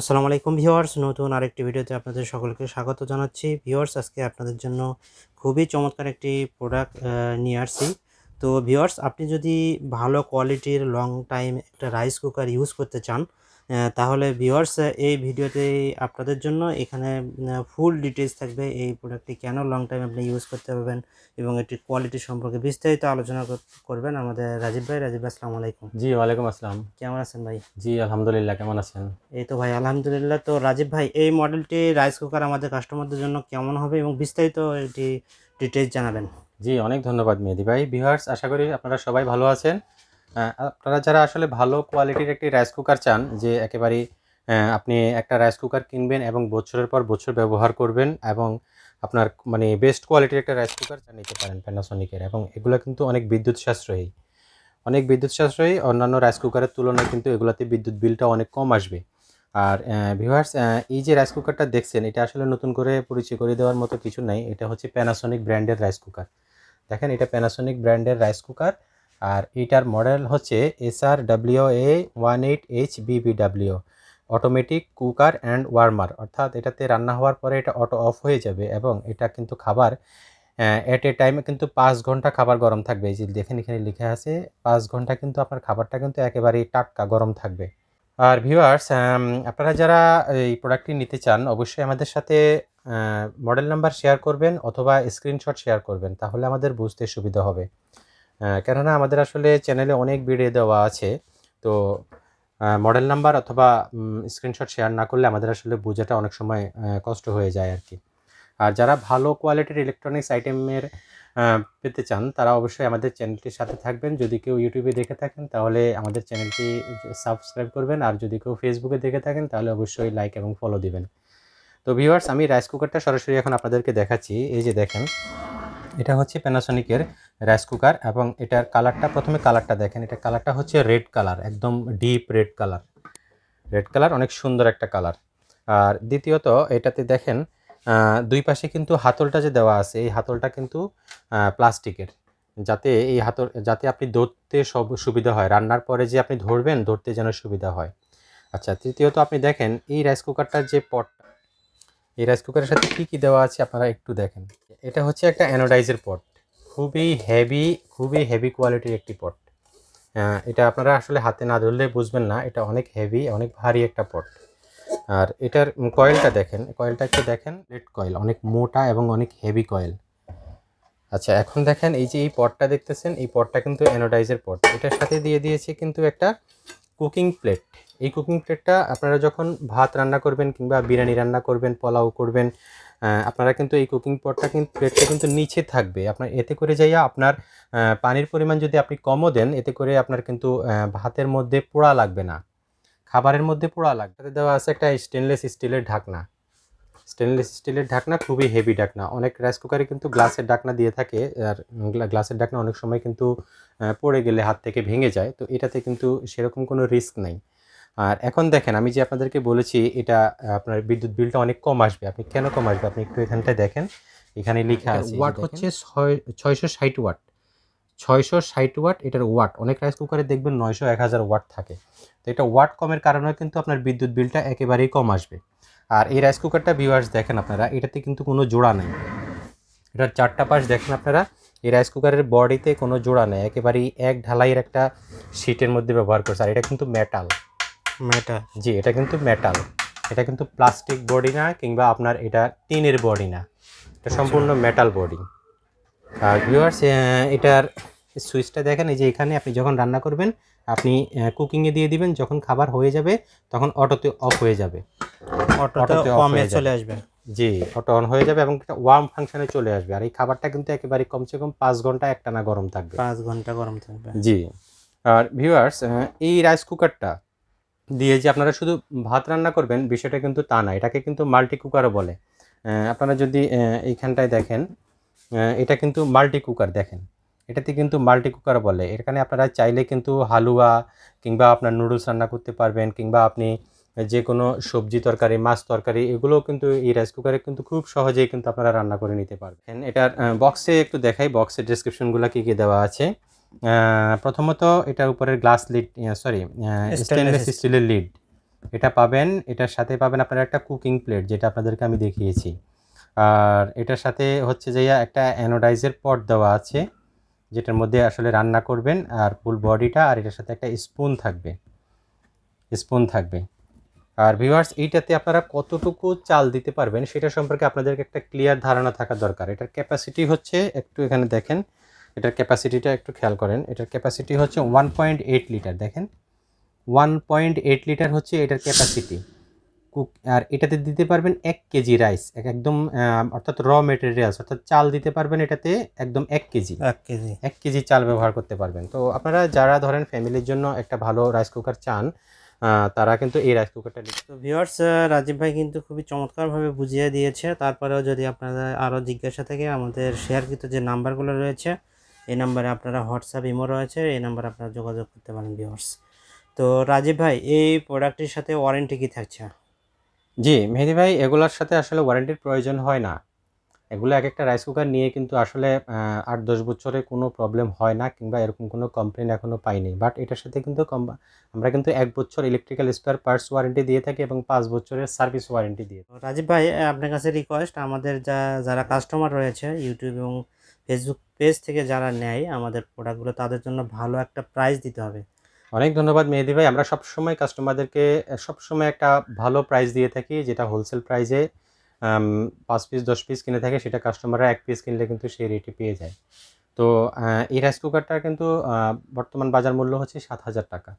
আসসালামু আলাইকুম ভিউয়ার্স, নতুন আরেকটি ভিডিওতে আপনাদের সকলকে স্বাগত জানাচ্ছি। ভিউয়ার্স, আজকে আপনাদের জন্য খুবই চমৎকার একটি প্রোডাক্ট নিয়ে আসছি। তো ভিওয়ার্স আপনি যদি ভালো কোয়ালিটির লং টাইম একটা রাইস কুকার ইউজ করতে চান তাহলে ভিউয়ার্স এই ভিডিওতে আপনাদের জন্য। এখানে ফুল ডিটেলস থাকবে এই প্রোডাক্টটি কেন লং টাইম আপনি ইউজ করতে পারবেন এবং এটির কোয়ালিটি সম্পর্কে বিস্তারিত আলোচনা করবেন আমাদের রাজীব ভাই। রাজীব ভাই আসসালামু আলাইকুম। জি ওয়ালাইকুম আসসালাম। কেমন আছেন ভাই? জি আলহামদুলিল্লাহ কেমন আছেন? এই তো ভাই আলহামদুলিল্লাহ। তো রাজীব ভাই এই মডেলটি রাইস কুকার আমাদের কাস্টমারদের জন্য কেমন হবে এবং বিস্তারিত এটি ডিটেলস জানাবেন। জি অনেক ধন্যবাদ মেহেদি ভাই। ভিউয়ার্স আশা করি আপনারা সবাই ভালো আছেন। আপনারা যারা আসলে ভালো কোয়ালিটির একটি রাইস কুকার চান যে একেবারেই আহ, আপনি একটা রাইস কুকার কিনবেন এবং বছরের পর বছর ব্যবহার করবেন এবং আপনার মানে বেস্ট কোয়ালিটির একটা রাইস কুকার নিতে পারেন প্যানাসনিকের এবং এগুলো কিন্তু অনেক বিদ্যুৎ সাশ্রয়ী অনেক বিদ্যুৎ সাশ্রয়ী অন্যান্য রাইস কুকারের তুলনায় কিন্তু এগুলাতে বিদ্যুৎ বিলটা অনেক কম আসবে। আর ভিউয়ার্স এই যে রাইস কুকারটা দেখছেন এটা আসলে নতুন করে পরিচয় করে দেওয়ার মতো কিছু নাই এটা হচ্ছে প্যানাসনিক ব্র্যান্ডের রাইস কুকার দেখেন এটা প্যানাসনিক ব্র্যান্ডের রাইস কুকার আর এটার মডেল হচ্ছে S R W A one eight H BBW. Automatic cooker and warmer অর্থাৎ এটাতে রান্না হওয়ার পরে এটা অটো অফ হয়ে যাবে এবং এটা কিন্তু খাবার অ্যাট এ টাইমে কিন্তু পাঁচ ঘণ্টা খাবার গরম থাকবে। এই যে দেখেন এখানে লিখে আছে, পাঁচ ঘণ্টা কিন্তু আপনার খাবারটা কিন্তু একেবারেই টাটকা গরম থাকবে। আর ভিউয়ার্স আপনারা যারা এই প্রোডাক্টটি নিতে চান, অবশ্যই আমাদের সাথে মডেল নাম্বার শেয়ার করবেন অথবা স্ক্রিনশট শেয়ার করবেন, তাহলে আমাদের বুঝতে সুবিধা হবে। কেননা আমাদের আসলে চ্যানেলে অনেক ভিডিও দেওয়া আছে। তো মডেল নাম্বার অথবা স্ক্রিনশট শেয়ার না করলে আমাদের আসলে বোঝাটা অনেক সময় কষ্ট হয়ে যায় আর কি আর যারা ভালো কোয়ালিটির ইলেকট্রনিক্স আইটেমের পেতে চান, তারা অবশ্যই আমাদের চ্যানেলটির সাথে থাকবেন। যদি কেউ ইউটিউবে দেখে থাকেন, তাহলে আমাদের চ্যানেলটি সাবস্ক্রাইব করবেন। আর যদি কেউ ফেসবুকে দেখে থাকেন, তাহলে অবশ্যই লাইক এবং ফলো দিবেন। তো ভিউয়ার্স আমি রাইস কুকারটা সরাসরি এখন আপনাদেরকে দেখাচ্ছি। এই যে দেখেন, এটা হচ্ছে প্যানাসনিকের রাইস কুকার এবং এটার কালারটা প্রথমে কালারটা দেখেন, এটা কালারটা হচ্ছে রেড কালার একদম deep red colour red colour অনেক সুন্দর একটা কালার আর দ্বিতীয়ত, এটাতে দেখেন দুই পাশে কিন্তু হাতলটা যে দেওয়া আছে, এই হাতলটা কিন্তু প্লাস্টিকের। যাতে এই হাতল, যাতে আপনি ধরতে সব সুবিধা হয়। রান্নার পরে যে আপনি ধরবেন, ধরতে যেন সুবিধা হয়। আচ্ছা তৃতীয়ত আপনি দেখেন, এই রাইস কুকারটার যে পটটা এই রাইস কুকারের সাথে কী কী দেওয়া আছে আপনারা একটু দেখেন। এটা হচ্ছে একটা অ্যানোডাইজের পট খুবই হেভি খুবই হেভি কোয়ালিটির একটি পট এটা আপনারা আসলে হাতে না ধরলে বুঝবেন না, এটা অনেক হেভি অনেক ভারী একটা পট আর এটার কয়েলটা দেখেন কয়েলটা একটু দেখেন রেড কয়েল অনেক মোটা এবং অনেক হেভি কয়েল আচ্ছা এখন দেখেন এই যে এই পটটা দেখতেছেন, এই পটটা কিন্তু অ্যানোডাইজের পট এটার সাথে দিয়ে দিয়েছে কিন্তু একটা কুকিং প্লেট এই কুকিং প্লেটটা আপনারা যখন ভাত রান্না করবেন কিংবা বিরিয়ানি রান্না করবেন, পোলাও করবেন আপনারা কিন্তু এই কুকিং পটটা কিন্তু প্লেটটা কিন্তু নিচে থাকবে। আপনার, এতে করে যাইয়া আপনার পানির পরিমাণ যদি আপনি কমও দেন, এতে করে আপনার কিন্তু ভাতের মধ্যে পোড়া লাগবে না। খাবারের মধ্যে পোড়া লাগবে। এটাতে দেওয়া আছে একটা স্টেনলেস স্টিলের ঢাকনা। স্টেনলেস স্টিলের ঢাকনা খুবই হেভি ঢাকনা। অনেক রাইস কুকারে কিন্তু গ্লাসের ঢাকনা দিয়ে থাকে, আর গ্লাসের ঢাকনা অনেক সময় কিন্তু পড়ে গেলে হাত থেকে ভেঙে যায়। তো এটাতে কিন্তু সেরকম কোনো রিস্ক নাই। আর এখন দেখেন আমি যে আপনাদেরকে বলেছি এটা আপনার বিদ্যুৎ বিলটা অনেক কম আসবে। আপনি কেন কম আসবে? আপনি একটু এখানটায় দেখেন। এখানে লেখা আছে ওয়াট হচ্ছে ছয় ছয়শো ষাট ওয়াট ছয়শো ষাট ওয়াট এটার ওয়াট অনেক রাইস কুকারে দেখবেন নয়শো এক হাজার ওয়াট থাকে। তো এটা ওয়াট কমের কারণে কিন্তু আপনার বিদ্যুৎ বিলটা একেবারেই কম আসবে। আর এই রাইস কুকারটা ভিউয়ার্স দেখেন আপনারা এটাতে কিন্তু কোনো জোড়া নেই। এটার চারটা পাশ দেখেন আপনারা এই রাইস কুকারের বডিতে কোনো জোড়া নেই। একেবারেই এক ঢালাইয়ের একটা শীটের মধ্যে ব্যবহার করছে। আর এটা কিন্তু মেটাল মেটা জি এটা কিন্তু মেটাল এটা কিন্তু প্লাস্টিক বডি না কিংবা আপনার এটা টিনের বডি না। এটা সম্পূর্ণ মেটাল বডি আর ভিউয়ার্স এটার সুইচটা দেখেন এই যে এখানে আপনি যখন রান্না করবেন আপনি কুকিংয়ে দিয়ে দিবেন যখন খাবার হয়ে যাবে তখন অটোতে অফ হয়ে যাবে। অটোতে কমে হয়ে চলে আসবে। জি অটো অন হয়ে যাবে এবং একটা ওয়ার্ম ফাংশনে চলে আসবে। আর এই খাবারটা কিন্তু একেবারে কমসে কম পাঁচ ঘণ্টা একটানা গরম থাকবে। পাঁচ ঘণ্টা গরম থাকবে। জি। আর ভিউয়ার্স এই রাইস কুকারটা দিয়ে যে আপনারা শুধু ভাত রান্না করবেন, বিষয়টা কিন্তু তা না, এটাকে কিন্তু মাল্টি কুকারও বলে আপনারা যদি এইখানটায় দেখেন এটা কিন্তু মাল্টি কুকার দেখেন। এটাতে কিন্তু মাল্টি কুকার বলে এখানে আপনারা চাইলে কিন্তু হালুয়া কিংবা আপনার নুডলস রান্না করতে পারবেন, কিংবা আপনি যে কোনো সবজি তরকারি, মাছ তরকারি, এগুলোও কিন্তু এই রাইস কুকারে কিন্তু খুব সহজেই কিন্তু আপনারা রান্না করে নিতে পারবেন। এটার বক্সে একটু দেখাই। বক্সের ডেসক্রিপশনগুলো কী কী দেওয়া আছে? প্রথমত এটার উপরের গ্লাস লিড সরি স্টেনলেস স্টিলের লিড এটা পাবেন এটার সাথে পাবেন আপনারা একটা কুকিং প্লেট যেটা আপনাদেরকে আমি দেখিয়েছি। আর এটার সাথে হচ্ছে যে একটা অ্যানোডাইজের পট দেওয়া আছে যেটার মধ্যে আসলে রান্না করবেন আর ফুল বডিটা আর এটার সাথে একটা স্পুন থাকবে। স্পুন থাকবে। আর ভিউয়ার্স এইটাতে আপনারা কতটুকু চাল দিতে পারবেন সেটা সম্পর্কে আপনাদেরকে একটা ক্লিয়ার ধারণা থাকা দরকার। এটার ক্যাপাসিটি হচ্ছে একটু এখানে দেখেন এটার ক্যাপাসিটিটা একটু খেয়াল করেন। এটার ক্যাপাসিটি হচ্ছে ওয়ান পয়েন্ট এইট লিটার দেখেন। ওয়ান পয়েন্ট এইট লিটার হচ্ছে এটার ক্যাপাসিটি কুক আর এটাতে দিতে পারবেন এক কেজি রাইস একদম অর্থাৎ র মেটেরিয়ালস অর্থাৎ চাল দিতে পারবেন এটাতে একদম এক কেজি। এক কেজি। এক কেজি চাল ব্যবহার করতে পারবেন। তো আপনারা যারা ধরেন ফ্যামিলির জন্য একটা ভালো রাইস কুকার চান তারা কিন্তু এই রাইস কুকারটা তো ভিউয়ার্স রাজীব ভাই কিন্তু খুবই চমৎকারভাবে বুঝিয়ে দিয়েছে। তারপরেও যদি আপনাদের আরও জিজ্ঞাসা থাকে আমাদের শেয়ারকৃত যে নাম্বারগুলো রয়েছে এই নাম্বারে আপনারা হোয়াটসঅ্যাপ, ইমো রয়েছে, এই নাম্বারে আপনারা যোগাযোগ করতে পারেন ভিউয়ার্স তো রাজীব ভাই, এই প্রোডাক্টটির সাথে ওয়ারেন্টি কি থাকছে? জি, মেহেদি ভাই, এগুলোর সাথে আসলে ওয়ারেন্টির প্রয়োজন হয় না। এগুলো এক একটা রাইস কুকার নিয়ে কিন্তু আসলে আট দশ বছরে কোনো প্রবলেম হয় না কিংবা এরকম কোনো কমপ্লেন এখনও পাইনি। বাট এটার সাথে কিন্তু কম- আমরা কিন্তু এক বছর ইলেকট্রিক্যাল স্পেয়ার পার্টস ওয়ারেন্টি দিয়ে থাকি এবং পাঁচ বছরের সার্ভিস ওয়ারেন্টি দিয়ে রাজীব ভাই আপনার কাছে রিকোয়েস্ট আমাদের যা যারা কাস্টমার রয়েছে ইউটিউব এবং ফেসবুক পেজ থেকে যারা নেয় আমাদের প্রোডাক্টগুলো তাদের জন্য ভালো একটা প্রাইস দিতে হবে। অনেক ধন্যবাদ মেহেদি ভাই। আমরা সবসময় কাস্টমারদেরকে সবসময় একটা ভালো প্রাইস দিয়ে থাকি যেটা হোলসেল প্রাইসে পাঁচ পিস দশ পিস কিনে থাকে, সেটা কাস্টমাররা এক পিস কিনলে কিন্তু সেই রেটে পেয়ে যায়। তো এই রাইস কুকারটা কিন্তু বর্তমান বাজার মূল্য হচ্ছে সাত হাজার টাকা।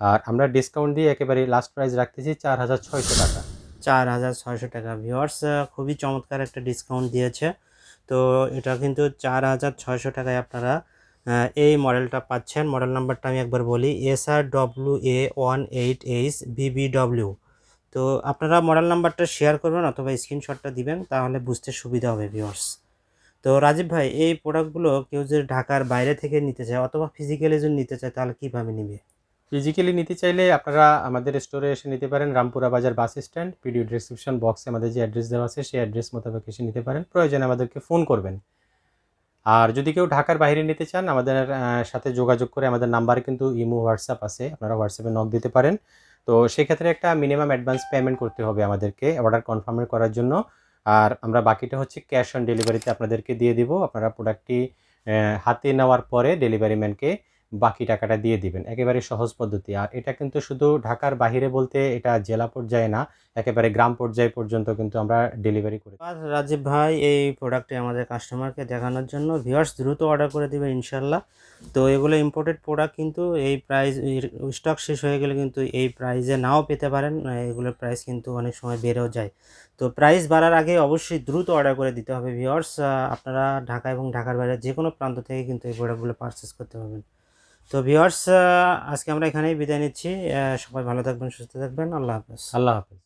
আর আমরা ডিসকাউন্ট দিয়ে একেবারে লাস্ট প্রাইস রাখতেছি চার হাজার ছয়শো টাকা। চার হাজার ছয়শো টাকা। ভিওয়ার্স খুবই চমৎকার একটা ডিসকাউন্ট দিয়েছে। তো, এটা কিন্তু চার হাজার ছয়শো টাকায় আপনারা এই মডেলটা পাচ্ছেন। মডেল নাম্বারটা আমি একবার বলি S R W A one eight H BBW তো আপনারা মডেল নাম্বারটা শেয়ার করবেন অথবা স্ক্রিনশটটা দিবেন, তাহলে বুঝতে সুবিধা হবে ভিওয়ার্স তো রাজীব ভাই, এই প্রোডাক্টগুলো কেউ যদি ঢাকার বাইরে থেকে নিতে চায় অথবা ফিজিক্যালি যদি নিতে চায়, তাহলে কীভাবে নিবে? ফিজিক্যালি নিতে চাইলে আপনারা আমাদের স্টোরে এসে নিতে পারেন, রামপুরা বাজার বাস স্ট্যান্ড ভিডিও ডিসক্রিপশন বক্সে আমাদের যে অ্যাড্রেস দেওয়া আছে, সেই অ্যাড্রেস মোতাবেক এসে নিতে পারেন, প্রয়োজনে আমাদেরকে ফোন করবেন। আর যদি কেউ ঢাকার বাইরে নিতে চান, আমাদের সাথে যোগাযোগ করে আমাদের নাম্বার কিন্তু ইমো হোয়াটসঅ্যাপ আছে, আপনারা হোয়াটসঅ্যাপে নক দিতে পারেন। তো সেক্ষেত্রে একটা মিনিমাম অ্যাডভান্স পেমেন্ট করতে হবে আমাদেরকে অর্ডার কনফার্ম করার জন্য। আর আমরা বাকিটা হচ্ছে ক্যাশ অন ডেলিভারিতে আপনাদেরকে দিয়ে দিব। আপনারা প্রোডাক্টটি হাতে নেওয়ার পরে ডেলিভারি ম্যানকে বাকি টাকাটা দিয়ে দিবেন। একেবারে সহজ পদ্ধতি। আর এটা কিন্তু শুধু ঢাকার বাইরে বলতে এটা জেলা পর্যায়ে না, একেবারে গ্রাম পর্যায়ে পর্যন্ত কিন্তু আমরা ডেলিভারি করি আর রাজীব ভাই এই প্রোডাক্টটি আমাদের কাস্টমারকে দেখানোর জন্য ভিউয়ার্স দ্রুত অর্ডার করে দেবে ইনশাল্লাহ তো এগুলো ইম্পোর্টেড প্রোডাক্ট কিন্তু এই প্রাইস স্টক শেষ হয়ে গেলে কিন্তু এই প্রাইসে নাও পেতে পারেন। এগুলোর প্রাইস কিন্তু অনেক সময় বেড়েও যায়। তো প্রাইস বাড়ার আগে অবশ্যই দ্রুত অর্ডার করে দিতে হবে ভিউয়ার্স আপনারা ঢাকা এবং ঢাকার বাইরে যে কোনো প্রান্ত থেকে কিন্তু এই প্রোডাক্টগুলো পারচেস করতে পারবেন। তো ভিওয়ার্স আজকে আমরা এখানেই বিদায় নিচ্ছি। সবাই ভালো থাকবেন, সুস্থ থাকবেন। আল্লাহ হাফেজ। আল্লাহ হাফেজ।